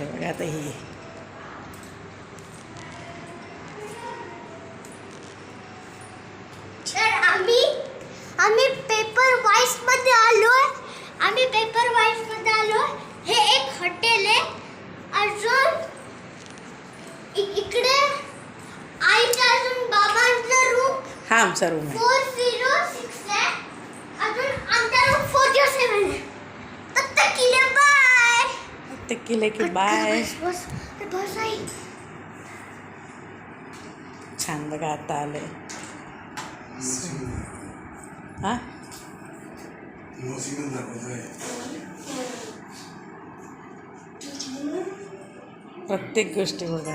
बघा आता ही. आम्ही आम्ही पेपर वाईसमध्ये आलो आम्ही पेपर वाईसमध्ये आलो हे एक हॉटेल आहे. अजून इकडे आईचा अजून बाबांचा रूम हा आमचा रूम आहे. फोर झिरो सिक्स तक के लेके बाय छान बघा आले प्रत्येक गोष्टी बघा.